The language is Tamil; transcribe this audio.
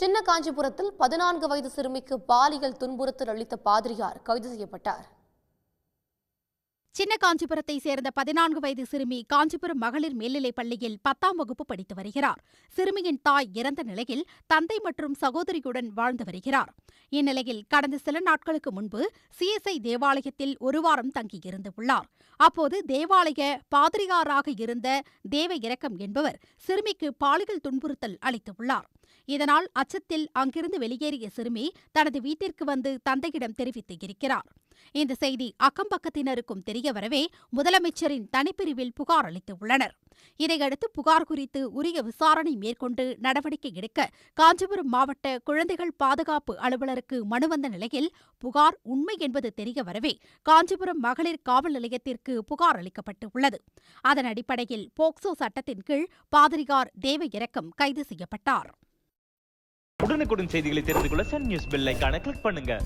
சின்ன காஞ்சிபுரத்தில் பதினான்கு வயது சிறுமிக்கு பாலியல் துன்புறுத்தல் அளித்த பாதிரியார் கைது செய்யப்பட்டார். சின்ன காஞ்சிபுரத்தை சேர்ந்த பதினான்கு வயது சிறுமி காஞ்சிபுரம் மகளிர் மேல்நிலைப் பள்ளியில் பத்தாம் வகுப்பு படித்து வருகிறார். சிறுமியின் தாய் இறந்த நிலையில் தந்தை மற்றும் சகோதரியுடன் வாழ்ந்து வருகிறார். இந்நிலையில் கடந்த சில நாட்களுக்கு முன்பு சிஎஸ்ஐ தேவாலயத்தில் ஒரு வாரம் தங்கியிருந்து உள்ளார். அப்போது தேவாலய பாதிரியாராக இருந்த தேவ இரக்கம் என்பவர் சிறுமிக்கு பாலியல் துன்புறுத்தல் அளித்துள்ளார் இதனால் அச்சத்தில் அங்கிருந்து வெளியேறிய சிறுமி தனது வீட்டிற்கு வந்து தந்தையிடம் தெரிவித்து இருக்கிறார். இந்த செய்தி அக்கம்பக்கத்தினருக்கும் தெரியவரவே முதலமைச்சரின் தனிப்பிரிவில் புகார் அளித்துள்ளனர். இதையடுத்து புகார் குறித்து உரிய விசாரணை மேற்கொண்டு நடவடிக்கை எடுக்க காஞ்சிபுரம் மாவட்ட குழந்தைகள் பாதுகாப்பு அலுவலருக்கு மனு வந்த நிலையில் புகார் உண்மை என்பது தெரிய வரவே காஞ்சிபுரம் மகளிர் காவல் நிலையத்திற்கு புகார் அளிக்கப்பட்டு உள்ளது அதன் அடிப்படையில் போக்சோ சட்டத்தின் கீழ் பாதிரியார் தேவ இறக்கம் கைது செய்யப்பட்டார். உடனுக்குடன் செய்திகளை தெரிந்து கொள்ள சன் நியூஸ் பெல் கிளிக் பண்ணுங்க.